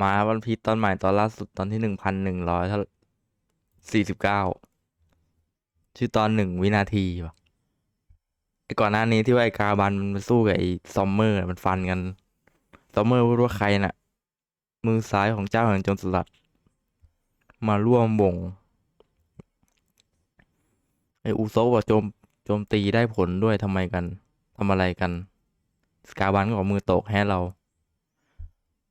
มาวันพีตอนใหม่ตอนล่าสุดตอนที่หนึ่งพันหนึ่งร้อยสี่สิบเก้าชื่อตอนหนึ่งวินาทีวะไอ้ก่อนหน้านี้ที่ว่าไอ้กาบันมันมาสู้กับไอ้ซอมเมอร์มันฟันกัน ซอมเมอร์ไม่รู้ว่าใครน่ะ มือซ้ายของเจ้าแห่งจรสลัด มาร่วมวงไอ้อูโซะบอกโจมโจมตีได้ผลด้วยทำไมกันทำอะไรกัน สกาบันก็บอกมือตกแฮเรา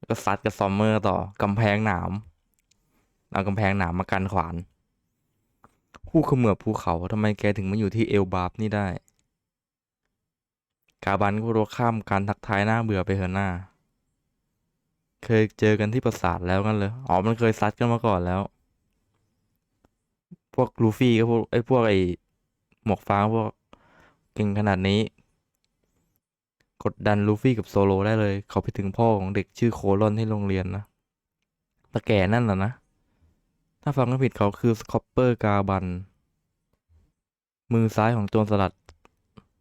ก็ซัดกับซอมเมอร์ต่อกำแพงหนามเอากำแพงหนามมากันขวาน ผู้ขมือภูเขาทำไมแกถึงมาอยู่ที่เอลบาร์บนี่ได้ กาบันก็รู้ข้ามการทักทายหน้าเบื่อไปเถอะหน้า เคยเจอกันที่ปราสาทแล้วกันเลยอ๋อมันเคยซัดกันมาก่อนแล้ว พวกลูฟี่ก็พวกไอ้พวกไอ้หมวกฟ้าพวกเก่งขนาดนี้ กดดันลูฟี่กับโซโลได้เลย เขาไปถึงพ่อของเด็กชื่อโคลอนที่โรงเรียนนะตาแก่นั่นแหละนะ ถ้าฟังไม่ผิดเขาคือสคอปเปอร์กาบัน มือซ้ายของโจรสลัด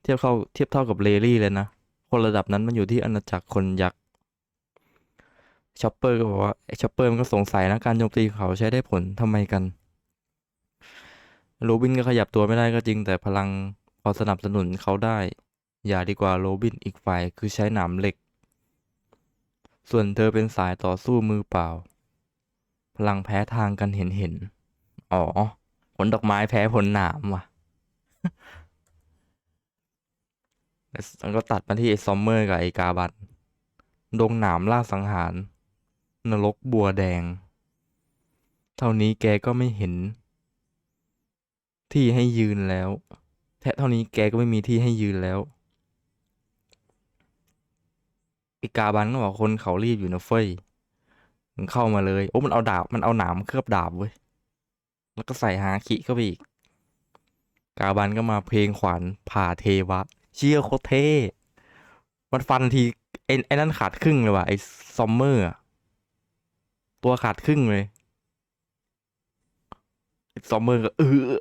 เทียบเข้าเทียบเท่ากับเลรี่เลยนะ คนระดับนั้นมันอยู่ที่อาณาจักรคนยักษ์ชอปเปอร์ก็บอกว่าไอชอปเปอร์มันก็สงสัยนะการโจมตีของเขาใช้ได้ผลทำไมกันโรบินก็ขยับตัวไม่ได้ก็จริงแต่พลังพอสนับสนุนเขาได้ อย่าดีกว่าโรบินอีกฝ่ายคือใช้หนามเหล็ก ส่วนเธอเป็นสายต่อสู้มือเปล่า พลังแพ้ทางกันเห็นเห็น อ๋อ ผลดอกไม้แพ้ผลหนามว่ะแล้วก็ตัดมาที่ไอ้ซอมเมอร์กับไอ้กาบันดงหนามล่าสังหาร นรกบัวแดง เท่านี้แกก็ไม่เห็น ที่ให้ยืนแล้ว แท้เท่านี้แกก็ไม่มีที่ให้ยืนแล้ว ไอ้กาบันก็บอกคนเขารีบอยู่นะเฟ้ยมันเข้ามาเลย โอ้มันเอาดาบ มันเอาหนามเคลือบดาบเว้ย แล้วก็ใส่ฮาคิเข้าไปอีก กาบันก็มาเพลงขวานผ่าเทวะ เชี่ยโคตรเท่ มันฟันทีไอ้ไอ้นั่นขาดครึ่งเลยว่ะไอ้ซอมเมอร์ตัวขาดครึ่งเลยไอ้ซอมเมอร์ก็เออ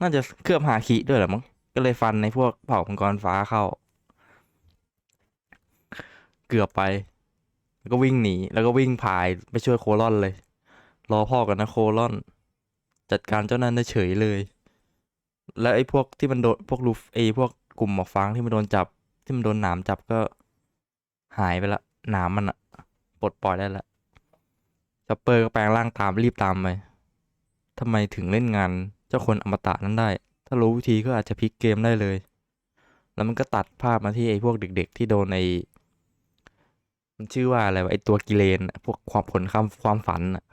น่าจะเคลือบฮาคิด้วยแหละมั้ง ก็เลยฟันในพวกเผ่ามังกรฟ้าเข้า เกือบไป แล้วก็วิ่งหนี แล้วก็วิ่งพายไปช่วยโคลอนเลย รอพ่อกันนะโคลอน จัดการเจ้านั้นได้เฉยเลย แล้วไอ้พวกที่มันโดนพวกลูฟไอ้พวกกลุ่มหมอกฟางที่มันโดนจับ ที่มันโดนหนามจับก็หายไปละหนามมันอะปลดปล่อยได้ละจัปเปอร์ก็แปลงร่างตามรีบตามไปทำไมถึงเล่นงานเจ้าคนอมตะนั้นได้ ถ้ารู้วิธีก็อาจจะพลิกเกมได้เลย แล้วมันก็ตัดภาพมาที่ไอ้พวกเด็ก ๆ ที่โดนใน มันชื่อว่าอะไรวะไอตัวกิเลนพวกความผลความความฝันอะ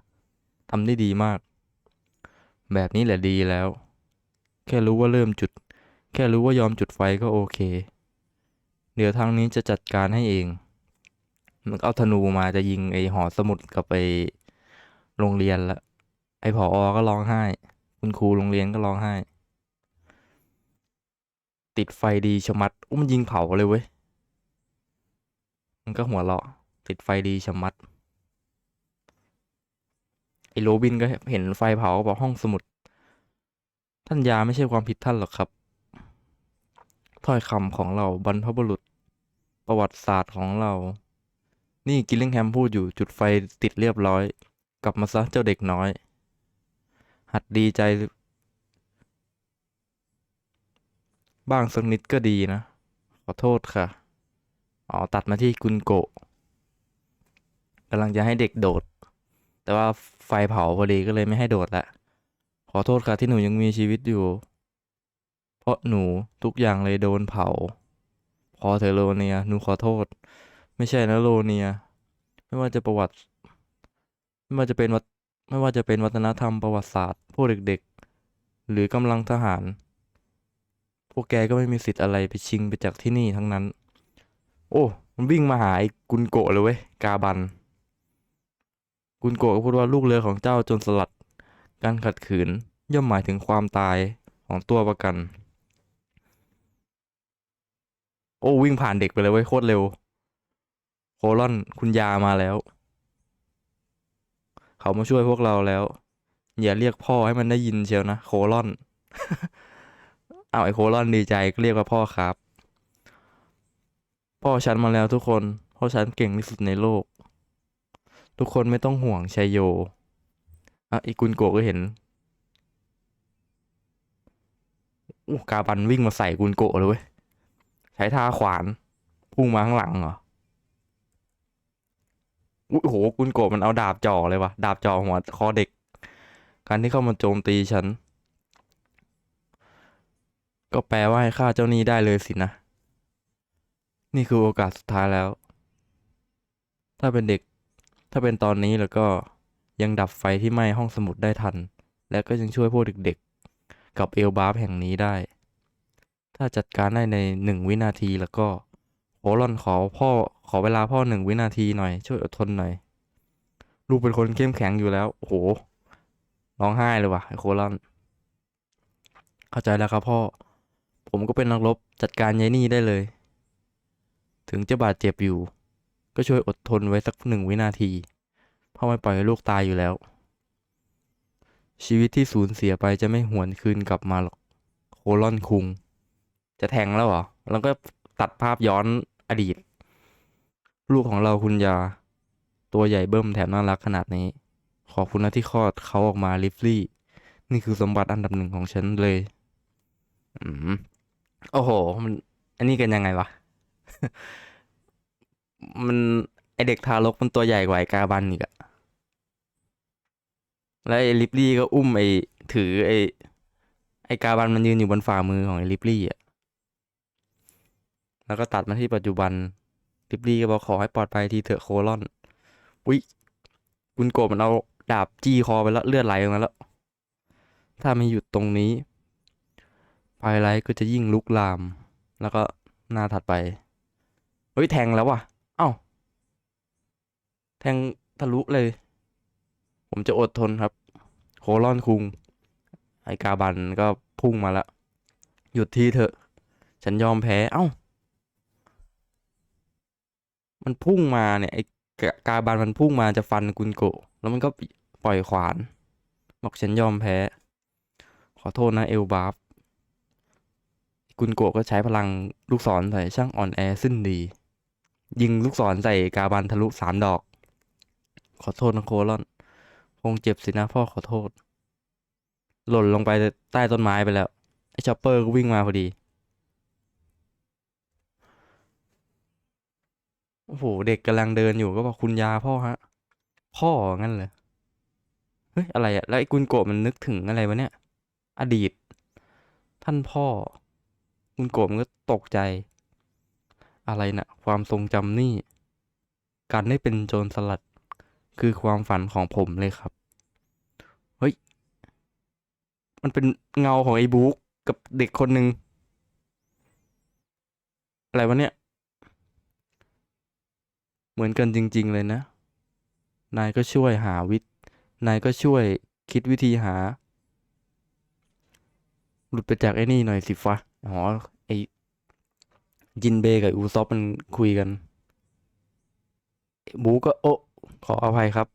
ทำได้ดีมาก แบบนี้แหละดีแล้ว แค่รู้ว่าเริ่มจุด แค่รู้ว่ายอมจุดไฟก็โอเค เดี๋ยวทางนี้จะจัดการให้เอง มันเอาธนูมาจะยิงไอหอสมุดกับไอโรงเรียนละ ไอผออก็ร้องไห้ คุณครูโรงเรียนก็ร้องไห้ ติดไฟดีชะมัดอุ้มยิงเผาเลยเว้ย มันก็หัวเราะ ติดไฟดีชะมัด ไอ้โรบินก็เห็นไฟเผาก็บอกห้องสมุด ท่านยาไม่ใช่ความผิดท่านหรอกครับ ถ้อยคำของเราบรรพบุรุษ ประวัติศาสตร์ของเรา นี่กิลลิงแฮมพูดอยู่จุดไฟติดเรียบร้อย กลับมาซะเจ้าเด็กน้อย หัดดีใจ บ้างสักนิดก็ดีนะ ขอโทษค่ะ อ๋อ ตัดมาที่กุนโกะ กำลังจะให้เด็กโดด แต่ว่าไฟเผาพอดีก็เลยไม่ให้โดดละขอโทษค่ะที่หนูยังมีชีวิตอยู่ เพราะหนูทุกอย่างเลยโดนเผา พอเธอะโลเนียหนูขอโทษ ไม่ใช่นะโลเนีย ไม่ว่าจะประวัติ ไม่ว่าจะเป็นวัฒไม่ว่าจะเป็นวัฒนธรรมประวัติศาสตร์พวกเด็กๆ หรือกำลังทหาร พวกแกก็ไม่มีสิทธิ์อะไรไปชิงไปจากที่นี่ทั้งนั้น โอ้ มันวิ่งมาหาไอ้กุนโกะเลยเว้ย กาบัน กุนโกะก็พูดว่าลูกเรือของเจ้าจนสลัด การขัดขืนย่อมหมายถึงความตายของตัวประกัน โอ้วิ่งผ่านเด็กไปเลยเว้ยโคตรเร็ว โคลอนคุณยามาแล้ว เขามาช่วยพวกเราแล้ว อย่าเรียกพ่อให้มันได้ยินเชียวนะ โคลอนเอาไอ้โคลอนดีใจก็เรียกว่าพ่อครับ พ่อฉันมาแล้วทุกคน พ่อฉันเก่งที่สุดในโลก ทุกคนไม่ต้องห่วงชัยโยอะอีกุนโกะก็เห็นอู้กาบันวิ่งมาใส่กุนโกะเลยเว้ย ใช้ท่าขวานพุ่งมาข้างหลังเหรออุ้ยโหกุนโกะมันเอาดาบจ่อเลยวะดาบจ่อหัวคอเด็ก การที่เข้ามาโจมตีฉัน ก็แปลว่าให้ฆ่าเจ้านี้ได้เลยสินะ นี่คือโอกาสสุดท้ายแล้ว ถ้าเป็นเด็ก ถ้าเป็นตอนนี้แล้วก็ยังดับไฟที่ไหม้ห้องสมุดได้ทัน และก็ยังช่วยพวกเด็กๆ กับเอลบาร์ฟแห่งนี้ได้ ถ้าจัดการได้ในหนึ่งวินาทีแล้วก็โอรอนขอพ่อขอเวลาพ่อหนึ่งวินาทีหน่อย ช่วยอดทนหน่อย ลูกเป็นคนเข้มแข็งอยู่แล้วโอ้โหร้องไห้เลยว่ะไอโคลอน เข้าใจแล้วครับพ่อ ผมก็เป็นนักรบจัดการยายนี่ได้เลย ถึงจะบาดเจ็บอยู่ ก็ช่วยอดทนไว้สักหนึ่งวินาทีเพ่อไม่ปล่อยให้ลูกตายอยู่แล้ว ชีวิตที่สูญเสียไปจะไม่หวนคืนกลับมาหรอก โคลอนคุง จะแทงแล้วเหรอ แล้วก็ตัดภาพย้อนอดีต ลูกของเราคุณยา ตัวใหญ่เบิ้มแถมน่ารักขนาดนี้ ขอบคุณนะที่คลอดเขาออกมาลิฟลี่ นี่คือสมบัติอันดับหนึ่งของฉันเลย อืมโอ้โหมันอันนี้กันยังไงวะ มันไอเด็กทารกมันตัวใหญ่กว่าไอกาบันอีกอะแล้วไอลิปลี่ก็อุ้มไอถือไอไอกาบันมันยืนอยู่บนฝ่ามือของไอลิปลี่อะแล้วก็ตัดมาที่ปัจจุบันลิปลี่ก็บอกขอให้ปลอดภัยทีเถอะโคลอนอุ้ยกุนโกะมันเอาดาบจี้คอไปแล้วเลือดไหลออกมาแล้ว ถ้าไม่หยุดตรงนี้ไฟไลท์ก็จะยิ่งลุกลาม แล้วก็หน้าถัดไป เฮ้ยแทงแล้วว่ะ แทงทะลุเลย ผมจะอดทนครับ โคลอนคุง ไอกาบันก็พุ่งมาล้วหยุดทีเถอะ ฉันยอมแพ้ เอ้า มันพุ่งมาเนี่ย ไอกากาบันมันพุ่งมาจะฟันกุนโกะแล้วมันก็ปล่อยขวาน บอกฉันยอมแพ้ ขอโทษนะเอลบาฟกุนโกะก็ใช้พลังลูกศรใส่ช่างอ่อนแอสิ้นดี ยิงลูกศรใส่กาบันทะลุสามดอก ขอโทษนะโคลอน คงเจ็บสินะพ่อขอโทษ หล่นลงไปใต้ต้นไม้ไปแล้ว ไอ้ชอปเปอร์ก็วิ่งมาพอดี โอ้โห เด็กกำลังเดินอยู่ก็บอกคุณยาพ่อฮะ พ่องั้นเลยเฮ้ย อะไรอะแล้วไอ้กุนโกะมันนึกถึงอะไรวะเนี่ย อดีต ท่านพ่อคุณโกะมันก็ตกใจ อะไรนะความทรงจำนี่ การได้เป็นโจรสลัด คือความฝันของผมเลยครับ เฮ้ย มันเป็นเงาของไอ้บุ๊กกับเด็กคนหนึ่งอะไรวะเนี่ย เหมือนกันจริง ๆ เลยนะ นายก็ช่วยหาวิทนายก็ช่วยคิดวิธีหา หลุดไปจากไอ้นี่หน่อยสิฟะอ๋อไอจินเบกับอูซอฟมันคุยกันบูก็โอะ ขออภัยครับ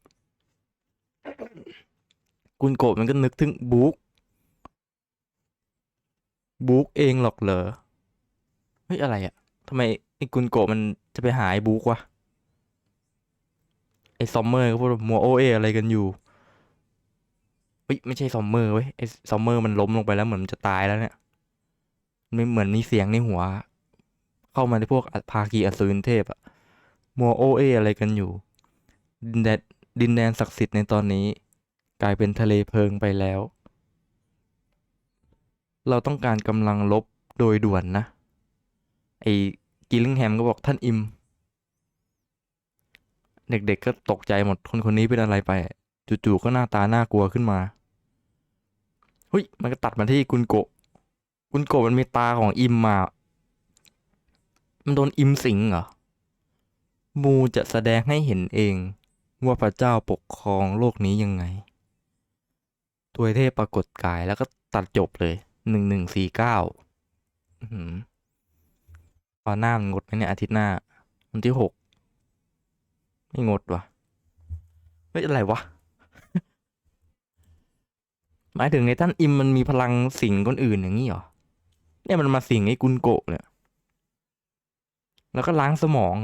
กุนโกะมันก็นึกถึงบูกบูกเองหรอกเหรอ เฮ้ย อะไรอะทำไมไอ้กุนโกะมันจะไปหาไอ้บูกวะ ไอ้ซอมเมอร์ก็พูดว่ามัวโอเออะไรกันอยู่เฮ้ยไม่ใช่ซอมเมอร์เว้ยไอ้ซอมเมอร์มันล้มลงไปแล้วเหมือนจะตายแล้วเนี่ยไม่เหมือนมีเสียงในหัว เข้ามาในพวกภาคีอสูรเทพอะมัวโอเออะไรกันอยู่ ดินแดนดินแดนศักดิ์สิทธิ์ในตอนนี้ กลายเป็นทะเลเพลิงไปแล้ว เราต้องการกำลังลบโดยด่วนนะ ไอ้กิลลิงแฮมก็บอกท่านอิม เด็กๆก็ตกใจหมดคนคนนี้เป็นอะไรไป จู่ๆก็หน้าตาน่ากลัวขึ้นมาเฮ้ยมันก็ตัดมาที่กุนโกะกุนโกะมันมีตาของอิมมา มันโดนอิมสิงเหรอมูจะแสดงให้เห็นเอง ว่าพระเจ้าปกครองโลกนี้ยังไง ตัวเทพปรากฏกายแล้วก็ตัดจบเลยหนึ่งหนึ่งสี่เก้าตอนหน้ามันงดไหมเนี่ยอาทิตย์หน้า วันที่หกไม่งดวะเฮ้ยอะไรวะ หมายถึงในท่านอิมมันมีพลังสิงคนอื่นอย่างนี้เหรอ เนี่ยมันมาสิงไอ้กุนโกะเนี่ย แล้วก็ล้างสมอง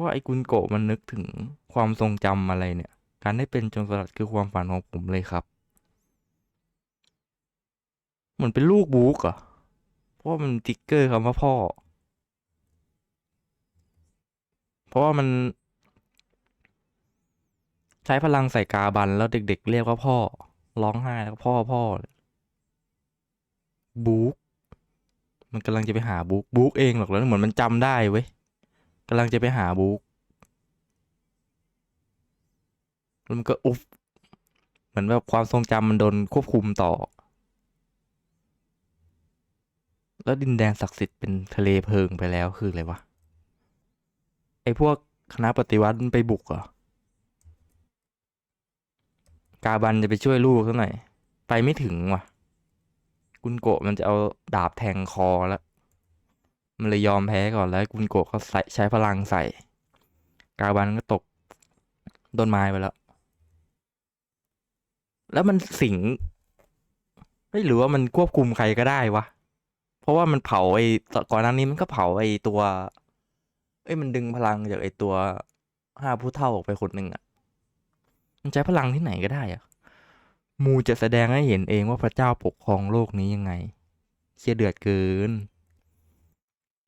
ว่าไอ้กุนโกะมันนึกถึงความทรงจำอะไรเนี่ย การได้เป็นโจรสลัดคือความฝันของผมเลยครับ เหมือนเป็นลูกบุ๊กอะเพราะว่ามันติ๊กเกอร์คำว่าพ่อ เพราะว่ามัน ใช้พลังใส่กาบันแล้วเด็ก ๆ เรียกว่าพ่อ ร้องไห้แล้วพ่อพ่อบุ๊กมันกำลังจะไปหาบุ๊กบุ๊กเองหรอกแล้วเหมือนมันจำได้เว้ย กำลังจะไปหาบุ๊กแล้วมันก็อุ๊ฟเหมือนแบบความทรงจำมันโดนควบคุมต่อ แล้วดินแดนศักดิ์สิทธิ์เป็นทะเลเพลิงไปแล้วคืออะไรวะ ไอ้พวกคณะปฏิวัติมันไปบุกเหรอ กาบันจะไปช่วยลูกซะหน่อย ไปไม่ถึงว่ะ กุนโกะมันจะเอาดาบแทงคอแล้ว มันเลยยอมแพ้ก่อนแล้วกุนโกะก็ใส่ใช้พลังใส่ กาบันก็ตกต้นไม้ไปแล้ว แล้วมันสิงไม่หรือว่ามันควบคุมใครก็ได้วะ เพราะว่ามันเผาไอ้ก่อนหน้านี้มันก็เผาไอ้ตัว เอ้ยมันดึงพลังจากไอ้ตัวห้าผู้เท่าออกไปคนหนึ่งอะมันใช้พลังที่ไหนก็ได้อะมูจะแสดงให้เห็นเองว่าพระเจ้าปกครองโลกนี้ยังไงเชี่ยเดือดเกิน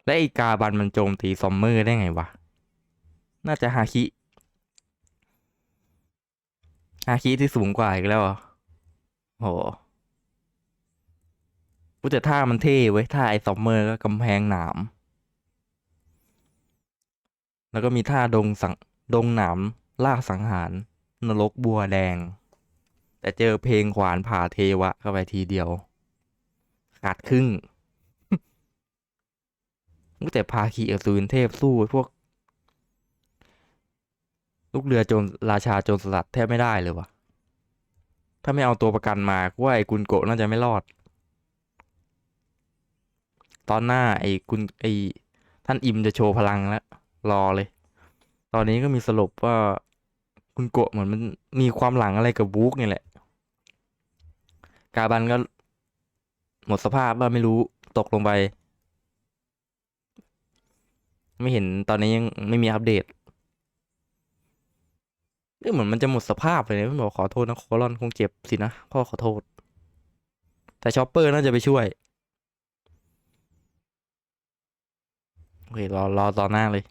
และไอีกาบันมันโจมตีซอมเมอร์ได้ไงวะ น่าจะฮาคิฮาคิที่สูงกว่าอีกแล้วโหกูแต่ท่ามันเท่เว้ยท่าไอ้ซอมเมอร์ก็กำแพงหนาม แล้วก็มีท่าดงสังดงหนามล่าสังหาร นรกบัวแดง แต่เจอเพลงขวานผ่าเทวะเข้าไปทีเดียว ขาดครึ่ง แต่พาคีอสูรเทพสู้พวก ลูกเรือโจรราชาโจรสลัดแทบไม่ได้เลยวะถ้าไม่เอาตัวประกันมากูว่าไอ้กุนโกะน่าจะไม่รอด ตอนหน้าไอ้กุนไอ้ท่านอิมจะโชว์พลังแล้ว รอเลย ตอนนี้ก็มีสรุปว่าคุณโกะเหมือนมันมีความหลังอะไรกับบุ๊กนี่แหละ กาบันก็หมดสภาพว่าไม่รู้ตกลงไป ไม่เห็นตอนนี้ยังไม่มีอัปเดตเอ้ยเหมือนมันจะหมดสภาพเลยนะมันบอกขอโทษนะโคลอนคงเจ็บสินะพ่อขอโทษ แต่ชอปเปอร์น่าจะไปช่วยโอเครอรอตอนหน้าเลย